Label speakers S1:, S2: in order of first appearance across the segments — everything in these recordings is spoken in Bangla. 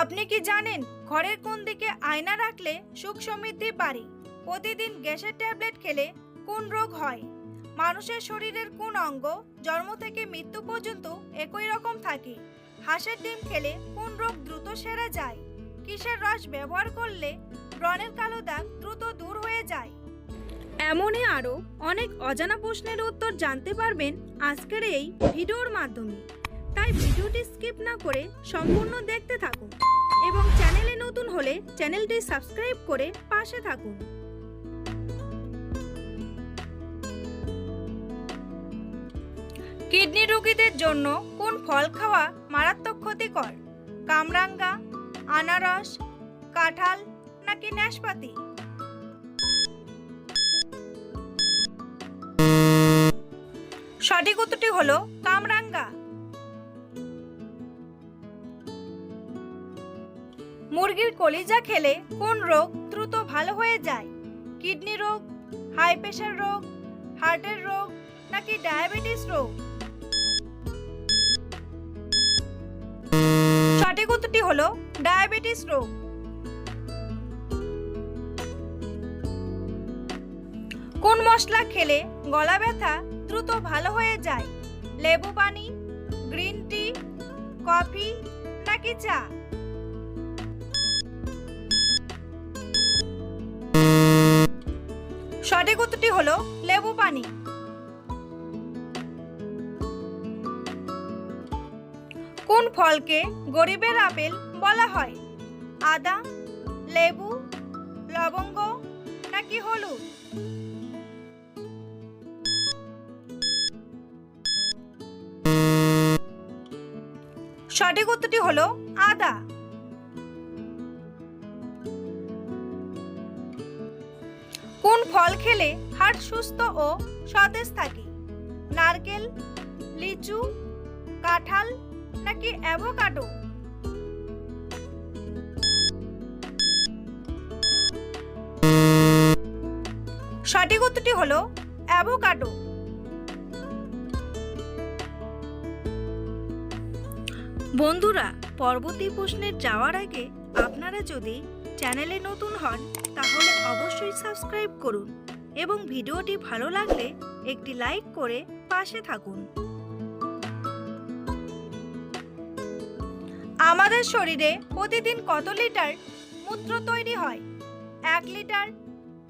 S1: আপনি কি জানেন ঘরের কোন দিকে আয়না রাখলে সুখ সমৃদ্ধি বাড়ে? প্রতিদিন গ্যাসের ট্যাবলেট খেলে কোন রোগ হয়? মানুষের শরীরের কোন অঙ্গ জন্ম থেকে মৃত্যু পর্যন্ত একই রকম থাকে? হাঁসের ডিম খেলে কোন রোগ দ্রুত সেরে যায়? কিসের রস ব্যবহার করলে ব্রণের কালো দাগ দ্রুত দূর হয়ে যায়? এমনই আরও অনেক অজানা প্রশ্নের উত্তর জানতে পারবেন আজকের এই ভিডিওর মাধ্যমে। তাই ভিডিওটি স্কিপ না করে সম্পূর্ণ দেখতে থাকুন এবং চ্যানেলে নতুন হলে চ্যানেলটি সাবস্ক্রাইব করে পাশে থাকুন। কিডনি রোগীদের জন্য কোন ফল খাওয়া মারাত্মক ক্ষতিকর? কামরাঙ্গা, আনারস, কাঁঠাল নাকি নাশপাতি সঠিক উত্তরটি হলো কামরাঙ্গা। মুরগির কলিজা খেলে কোন রোগ দ্রুত ভালো হয়ে যায়? কিডনি রোগ, হাই প্রেশার রোগ, হার্টের রোগ, নাকি ডায়াবেটিস রোগ? সঠিক উত্তরটি হলো ডায়াবেটিস রোগ। কোন মশলা খেলে গলা ব্যথা দ্রুত ভালো হয়ে যায়? লেবু পানি, গ্রিন টি, কফি, নাকি চা? সঠিক উত্তরটি হলো লেবু পানি। কোন ফলকে গরিবের আপেল বলা হয়? আদা, লেবু, লবঙ্গ নাকি হলুদ? সঠিক উত্তরটি হলো আদা। খেলে হার্ট সুস্থ ও সতেজ থাকে। নারকেল, লিচু, কাঁঠাল নাকি অ্যাভোকাডো? সঠিক উত্তরটি হলো অ্যাভোকাডো। বন্ধুরা পরবর্তী প্রশ্নের যাওয়ার আগে আপনারা যদি চ্যানেলে নতুন হন তাহলে অবশ্যই সাবস্ক্রাইব করুন এবং ভিডিওটি ভালো লাগলে একটি লাইক করে পাশে থাকুন। আমাদের শরীরে প্রতিদিন কত লিটার মূত্র তৈরি হয়? এক লিটার,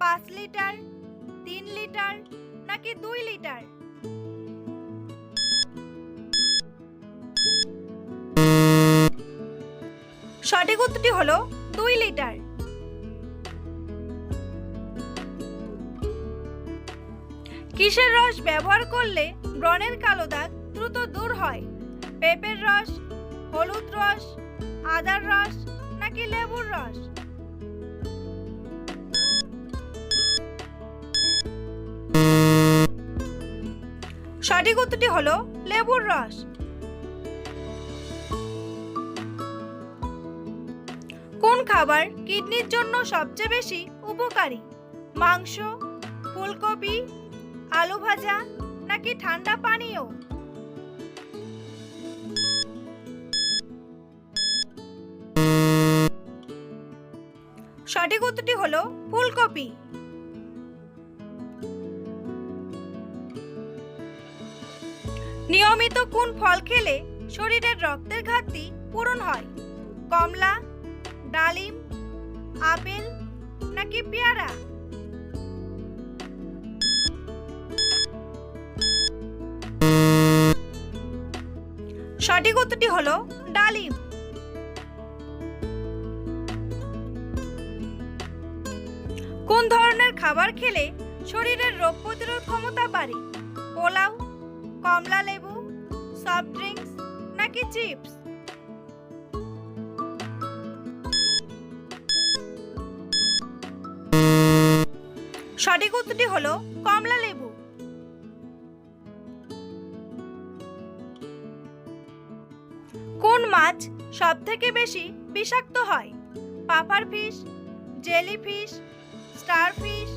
S1: পাঁচ লিটার, তিন লিটার নাকি দুই লিটার? সঠিক উত্তরটি হলো দুই লিটার। কিসের রস ব্যবহার করলে ব্রণের কালো দাগ দ্রুত দূর হয়? পেঁপের রস, হলুদ রস, আদার রস নাকি লেবুর রস? সঠিক উত্তরটি হলো লেবুর রস। কোন খাবার কিডনির জন্য সবচেয়ে বেশি উপকারী? মাংস, ফুলকপি আলু ভাজা নাকি ঠান্ডা পানীয়? সঠিক উত্তরটি হলো ফুলকপি। নিয়মিত কোন ফল খেলে শরীরের রক্তের ঘাটতি পূরণ হয়? কমলা, ডালিম, আপেল নাকি পেয়ারা? সঠিক উত্তরটি হলো ডালিম। কোন ধরনের খাবার খেলে শরীরের রোগ প্রতিরোধ ক্ষমতা বাড়ে? পোলাও, কমলা লেবু সফট ড্রিঙ্কস নাকি চিপস সঠিক উত্তরটি হলো কমলা লেবু। মাছ সব থেকে বেশি বিষাক্ত হয়। পাপার fish, jelly fish, star fish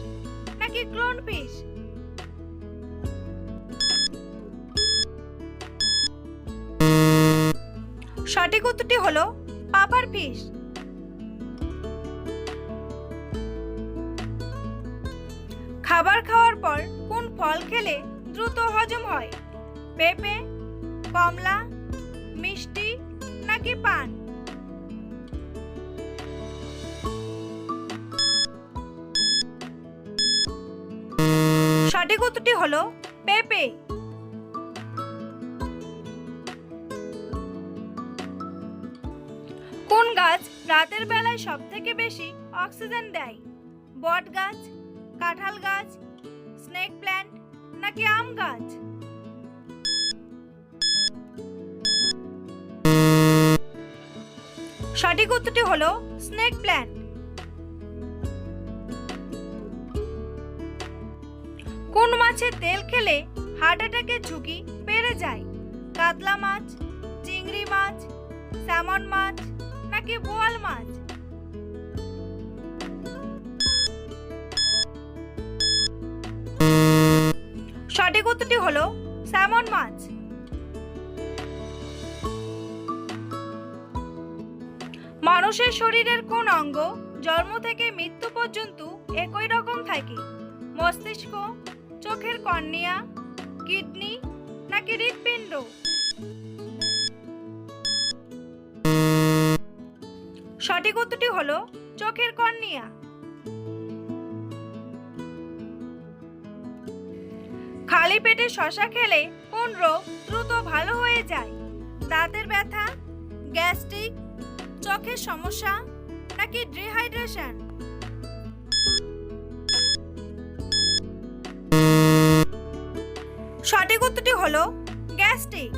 S1: নাকি ক্লোন ফিশ? সঠিক উত্তরটি হলো পাফার ফিশ। খাবার খাওয়ার পর কোন ফল খেলে দ্রুত হজম হয়? পেঁপে, কমলা, মিষ্টি নাকি পান। সঠিক উত্তরটি হলো পেঁপে। কোন গাছ রাতের বেলায় সব থেকে বেশি অক্সিজেন দেয়? বট গাছ, কাঁঠাল গাছ, স্নেক প্ল্যান্ট নাকি আম গাছ? সঠিক উত্তরটি হলো স্নেক প্ল্যান্ট। কোন মাছের তেল খেলে হার্ট অ্যাটাকের ঝুঁকি বেড়ে যায়? কাতলা মাছ, চিংড়ি মাছ, স্যামন মাছ, নাকি বোয়াল মাছ? সঠিক উত্তরটি হলো স্যামন মাছ। মানুষের শরীরের কোন অঙ্গ জন্ম থেকে মৃত্যু পর্যন্ত একই রকম থাকে? মস্তিষ্ক, চোখের কর্নিয়া, কিডনি নাকি হৃৎপিণ্ড? সঠিক উত্তরটি হলো চোখের কর্নিয়া। খালি পেটে শশা খেলে কোন রোগ দ্রুত ভালো হয়ে যায়? দাঁতের ব্যথা, গ্যাস্ট্রিক চোখের সমস্যা নাকি ডিহাইড্রেশন সঠিক উত্তরটি হলো গ্যাস্ট্রিক।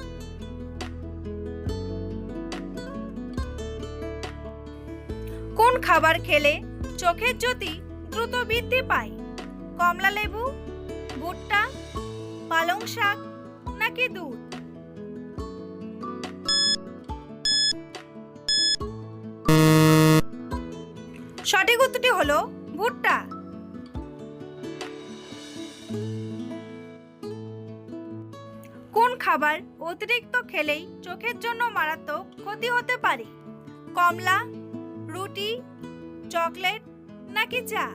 S1: কোন খাবার খেলে চোখের জ্যোতি দ্রুত বৃদ্ধি পায়? কমলা লেবু, ভুট্টা, পালং শাক নাকি দুধ? সঠিক উত্তরটি হলো ভুট্টা। কোন খাবার অতিরিক্ত খেলেই চোখের জন্য মারাত্মক ক্ষতি হতে পারে? কমলা, রুটি, চকলেট নাকি চা?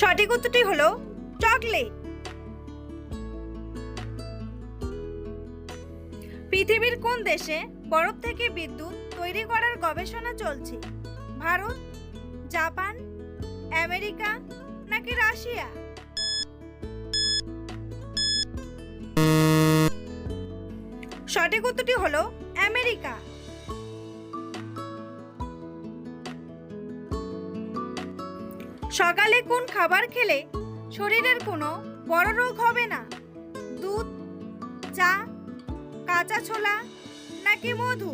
S1: সঠিক উত্তরটি হলো চকলেট। পৃথিবীর কোন দেশে বরফ থেকে বিদ্যুৎ তৈরি করার গবেষণা চলছে? ভারত, জাপান, আমেরিকা নাকি রাশিয়া? সঠিক উত্তরটি হলো আমেরিকা। সকালে কোন খাবার খেলে শরীরের কোনো বড় রোগ হবে না? দুধ, চা কাঁচা ছোলা নাকি মধু?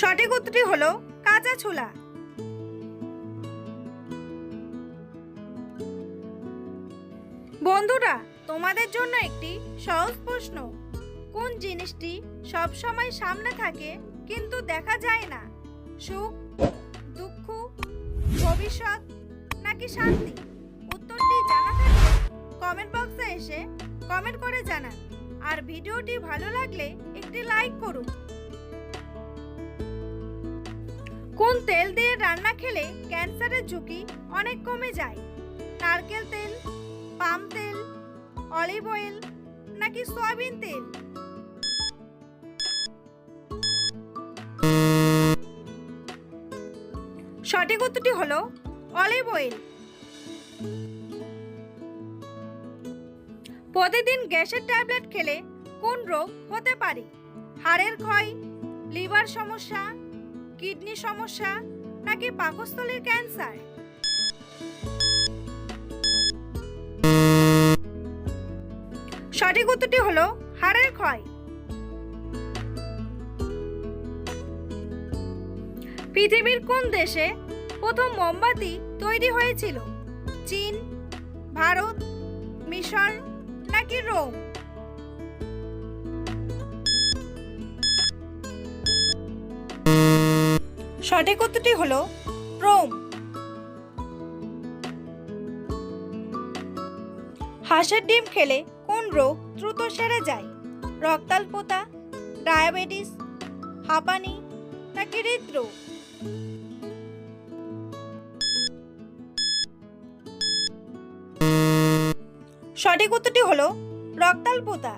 S1: সঠিক উত্তরটি হলো কাঁচা ছোলা। বন্ধুরা, তোমাদের জন্য একটি সহজ প্রশ্ন। কোন জিনিসটি সব সময় সামনে থাকে কিন্তু দেখা যায় না? সুখ, দুঃখ, ভবিষ্যৎ নাকি শান্তি? কমেন্ট বক্সে এসে কমেন্ট করে জানান। আর ভিডিওটি ভালো লাগলে একটি লাইক করুন। কোন তেল দিয়ে রান্না খেলে ক্যান্সারের ঝুঁকি অনেক কমে যায়? নারকেল তেল, পাম তেল অলিভ অয়েল নাকি সয়াবিন তেল? সঠিক উত্তরটি হলো অলিভ অয়েল প্রতিদিন গ্যাসের ট্যাবলেট খেলে কোন রোগ হতে পারে? হাড়ের ক্ষয়, লিভার সমস্যা, কিডনি সমস্যা, নাকি পাকস্থলীর ক্যান্সার? সঠিক উত্তরটি হলো হাড়ের ক্ষয়। পৃথিবীর কোন দেশে প্রথম মোমবাতি তৈরি হয়েছিল? চীন, ভারত, মিশর কি রোগ সঠিক উত্তরটি হলো রোম। হাঁসের ডিম খেলে কোন রোগ দ্রুত সেরে যায়? রক্তাল্পতা, ডায়াবেটিস, হাঁপানি নাকি হৃদরোগ? সঠিক উত্তরটি হলো রক্তাল্পতা।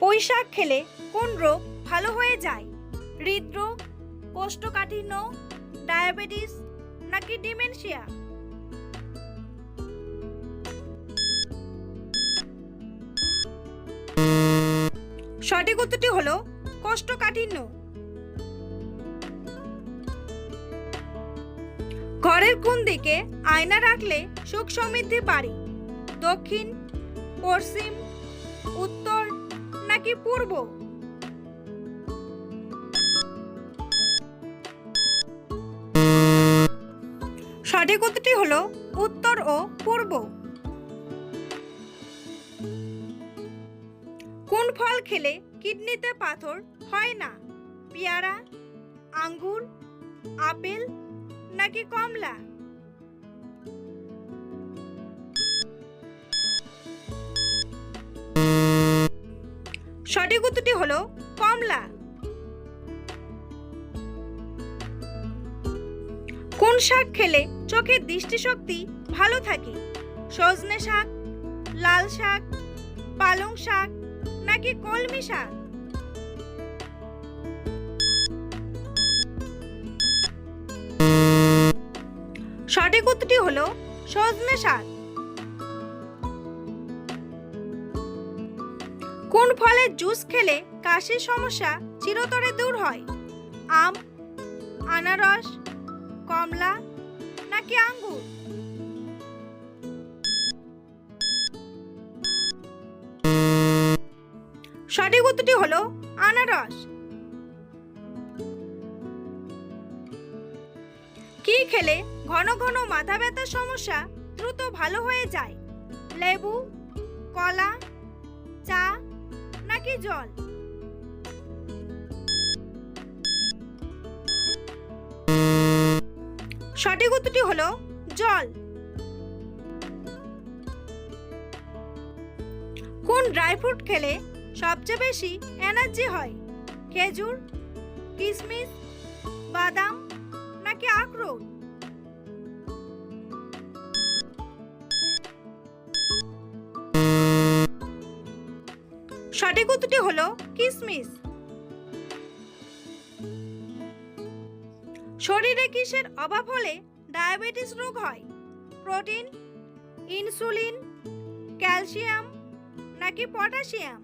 S1: পুঁই শাক খেলে কোন রোগ ভালো হয়ে যায়? হৃদরোগ, কোষ্ঠকাঠিন্য, ডায়াবেটিস নাকি ডিমেনশিয়া? সঠিক উত্তরটি হলো কোষ্ঠকাঠিন্য। ঘরের কোন দিকে আয়না রাখলে সুখ সমৃদ্ধি বাড়ে দক্ষিণ, পশ্চিম, উত্তর নাকি পূর্ব? সঠিক উত্তরটি হলো উত্তর ও পূর্ব। কোন ফল খেলে কিডনিতে পাথর হয় না? পেয়ারা, আঙ্গুর, আপেল নাকি কমলা? সঠিক উত্তরটি হলো কমলা। কোন শাক খেলে চোখের দৃষ্টিশক্তি ভালো থাকে? সজনে শাক, লাল শাক, পালং শাক নাকি কলমি শাক? সঠিক উত্তরটি হলো সজনে শাক। কোন ফলের জুস খেলে কাশির সমস্যা চিরতরে দূর হয়? আম, আনারস, কমলা নাকি আঙ্গুর? সঠিক উত্তরটি হলো আনারস। কি খেলে ঘন ঘন মাথা ব্যথার সমস্যা দ্রুত ভালো হয়ে যায়। লেবু, কলা, চা নাকি জল? সঠিক উত্তরটি হলো জল। কোন ড্রাই ফ্রুট খেলে সবচেয়ে বেশি এনার্জি হয়? খেজুর কিশমিশ বাদাম নাকি আখরোট? সঠিক উত্তরটি হলো কিশমিশ শরীরে কিসের অভাব হলে ডায়াবেটিস রোগ হয়? প্রোটিন, ইনসুলিন, ক্যালসিয়াম নাকি পটাশিয়াম?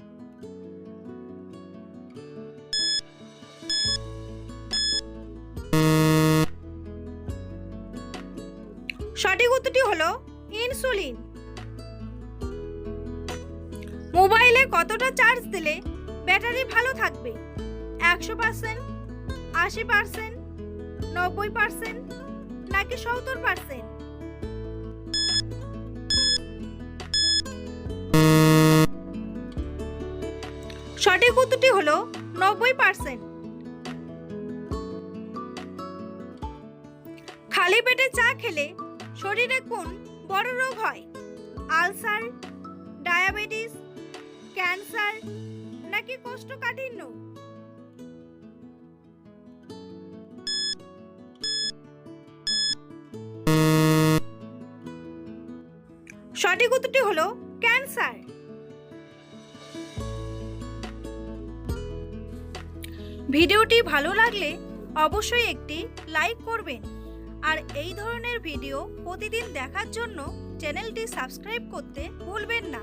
S1: সঠিক উত্তরটি হলো ইনসুলিন। মোবাইলে কতটা চার্জ দিলে? ব্যাটারি ভালো থাকবে। একশো পার্সেন্ট আশি পার্সেন্ট নব্বই পার্সেন্ট নাকি সত্তর পার্সেন্ট সঠিক উত্তরটি হলো নব্বই পার্সেন্ট খালি পেটে চা খেলে শরীরে কোন বড় রোগ হয়? আলসার, ডায়াবেটিস ক্যান্সার নাকি কোষ্ঠকাঠিন্য? সঠিক উত্তরটি হলো ক্যান্সার। ভিডিওটি ভালো লাগলে অবশ্যই একটি লাইক করবেন। আর এই ধরনের ভিডিও প্রতিদিন দেখার জন্য চ্যানেলটি সাবস্ক্রাইব করতে ভুলবেন না।